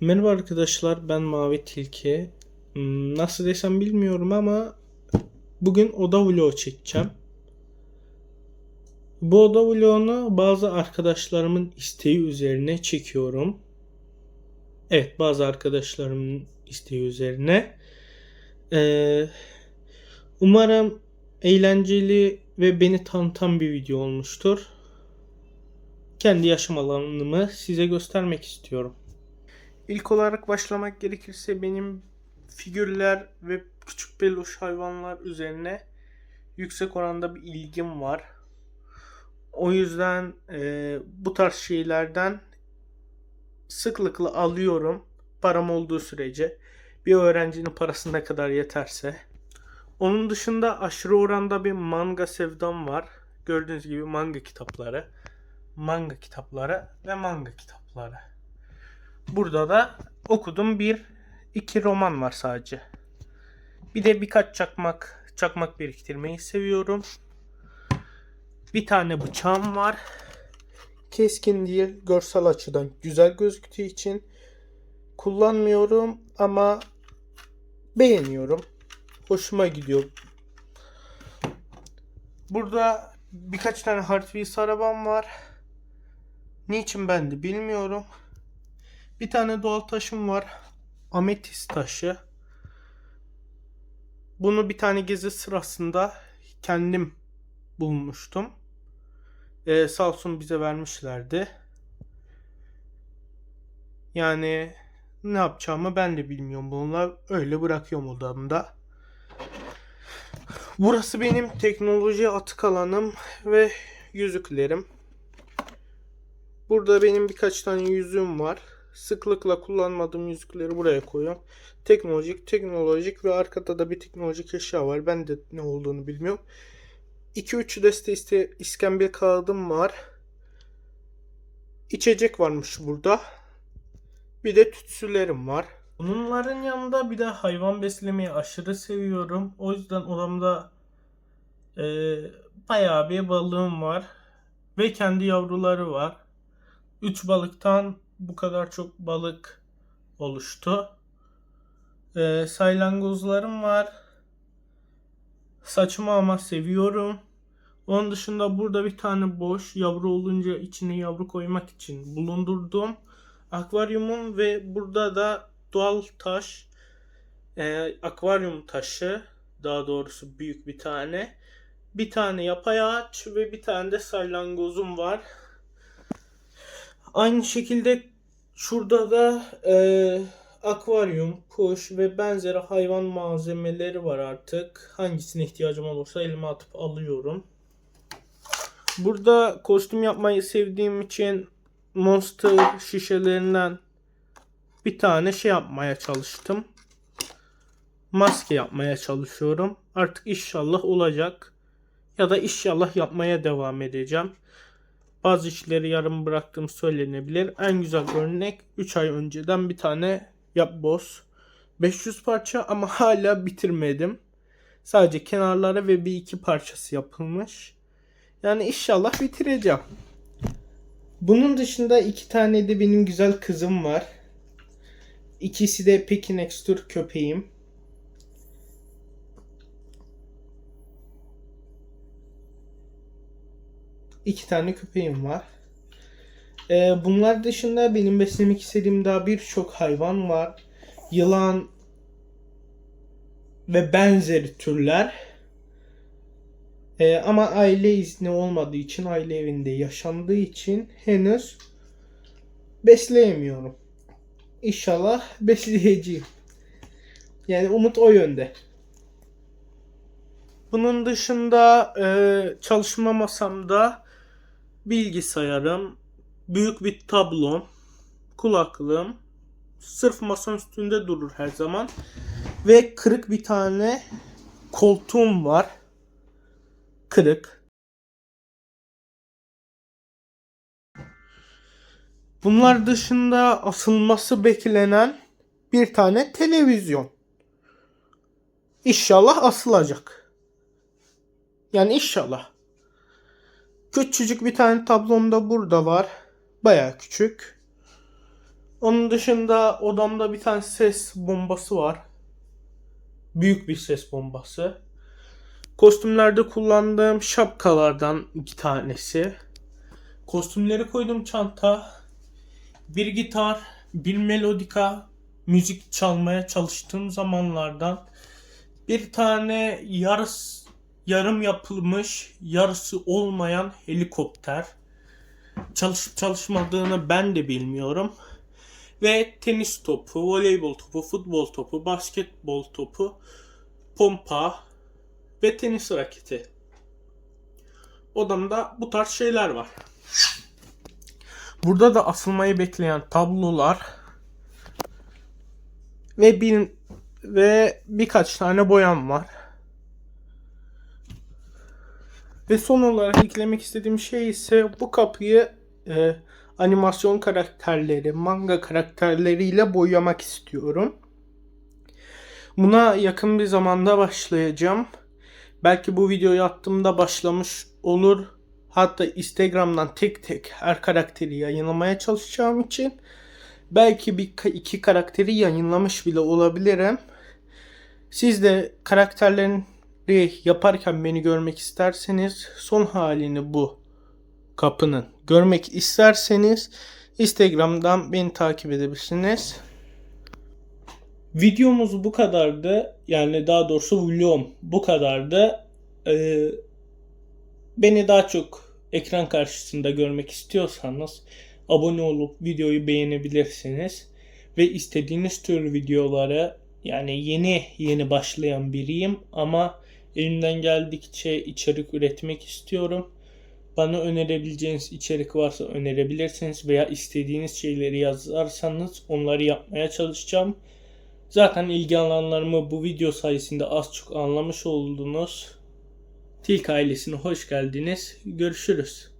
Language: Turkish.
Merhaba arkadaşlar ben Mavi Tilki. Hmm, Nasıl desem bilmiyorum ama bugün oda vlogu çekeceğim. Bu oda vlogunu bazı arkadaşlarımın isteği üzerine çekiyorum. Evet bazı arkadaşlarımın isteği üzerine. Ee, umarım eğlenceli ve beni tanıtan bir video olmuştur. Kendi yaşam alanımı size göstermek istiyorum. İlk olarak başlamak gerekirse benim figürler ve küçük peluş hayvanlar üzerine yüksek oranda bir ilgim var. O yüzden e, bu tarz şeylerden sıklıkla alıyorum. Param olduğu sürece. Bir öğrencinin parası ne kadar yeterse. Onun dışında aşırı oranda bir manga sevdam var. Gördüğünüz gibi manga kitapları. Manga kitapları ve manga kitapları. Burada da okudum bir iki roman var sadece. Bir de birkaç çakmak çakmak biriktirmeyi seviyorum. Bir tane bıçağım var. Keskin değil, görsel açıdan güzel gözüktüğü için kullanmıyorum ama beğeniyorum. Hoşuma gidiyor. Burada birkaç tane Hot Wheels arabam var. Niçin ben de bilmiyorum. Bir tane doğal taşım var. Ametist taşı. Bunu bir tane gezi sırasında kendim bulmuştum. Ee, sağ olsun bize vermişlerdi. Yani ne yapacağımı ben de bilmiyorum bununla. Öyle bırakıyorum odamda. Burası benim teknoloji atık alanım ve yüzüklerim. Burada benim birkaç tane yüzüğüm var. Sıklıkla kullanmadığım yüzükleri buraya koyuyorum. Teknolojik, teknolojik ve arkada da bir teknolojik eşya var. Ben de ne olduğunu bilmiyorum. 2-3 deste iste iskambil kağıdım var. İçecek varmış burada. Bir de tütsülerim var. Bunların yanında bir de hayvan beslemeyi aşırı seviyorum. O yüzden odamda e, bayağı bir balığım var. Ve kendi yavruları var. 3 balıktan bu kadar çok balık oluştu. Ee, saylangozlarım var. Saçımı ama seviyorum. Onun dışında burada bir tane boş yavru olunca içine yavru koymak için bulundurdum. Akvaryumum ve burada da doğal taş e, akvaryum taşı daha doğrusu büyük bir tane. Bir tane yapay ağaç ve bir tane de saylangozum var. Aynı şekilde şurada da e, akvaryum, kuş ve benzeri hayvan malzemeleri var artık. Hangisine ihtiyacım olursa elime atıp alıyorum. Burada kostüm yapmayı sevdiğim için Monster şişelerinden bir tane şey yapmaya çalıştım. Maske yapmaya çalışıyorum. Artık inşallah olacak. Ya da inşallah yapmaya devam edeceğim. Bazı işleri yarım bıraktığım söylenebilir. En güzel örnek 3 ay önceden bir tane yap boss. 500 parça ama hala bitirmedim. Sadece kenarlara ve bir iki parçası yapılmış. Yani inşallah bitireceğim. Bunun dışında iki tane de benim güzel kızım var. İkisi de Pekin Extur köpeğim. İki tane köpeğim var. Ee, bunlar dışında benim beslemek istediğim daha birçok hayvan var. Yılan ve benzeri türler. Ee, ama aile izni olmadığı için, aile evinde yaşandığı için henüz besleyemiyorum. İnşallah besleyeceğim. Yani umut o yönde. Bunun dışında e, çalışma masamda bilgisayarım, büyük bir tablom, kulaklığım sırf masanın üstünde durur her zaman ve kırık bir tane koltuğum var. Kırık. Bunlar dışında asılması beklenen bir tane televizyon. İnşallah asılacak. Yani inşallah. Küçücük bir tane tablom da burada var. Baya küçük. Onun dışında odamda bir tane ses bombası var. Büyük bir ses bombası. Kostümlerde kullandığım şapkalardan iki tanesi. Kostümleri koydum çanta. Bir gitar, bir melodika, müzik çalmaya çalıştığım zamanlardan bir tane yarıs, yarım yapılmış, yarısı olmayan helikopter. Çalışıp çalışmadığını ben de bilmiyorum. Ve tenis topu, voleybol topu, futbol topu, basketbol topu, pompa ve tenis raketi. Odamda bu tarz şeyler var. Burada da asılmayı bekleyen tablolar ve bir ve birkaç tane boyam var. Ve son olarak eklemek istediğim şey ise bu kapıyı e, animasyon karakterleri, manga karakterleriyle boyamak istiyorum. Buna yakın bir zamanda başlayacağım. Belki bu videoyu attığımda başlamış olur. Hatta Instagram'dan tek tek her karakteri yayınlamaya çalışacağım için belki bir iki karakteri yayınlamış bile olabilirim. Siz de karakterleri yaparken beni görmek isterseniz son halini bu kapının görmek isterseniz Instagram'dan beni takip edebilirsiniz. Videomuz bu kadardı. Yani daha doğrusu vlogum bu kadardı. Ee, beni daha çok ekran karşısında görmek istiyorsanız abone olup videoyu beğenebilirsiniz. Ve istediğiniz tür videoları yani yeni yeni başlayan biriyim ama elimden geldikçe içerik üretmek istiyorum. Bana önerebileceğiniz içerik varsa önerebilirsiniz veya istediğiniz şeyleri yazarsanız onları yapmaya çalışacağım. Zaten ilgi alanlarımı bu video sayesinde az çok anlamış oldunuz. Tilk ailesine hoş geldiniz. Görüşürüz.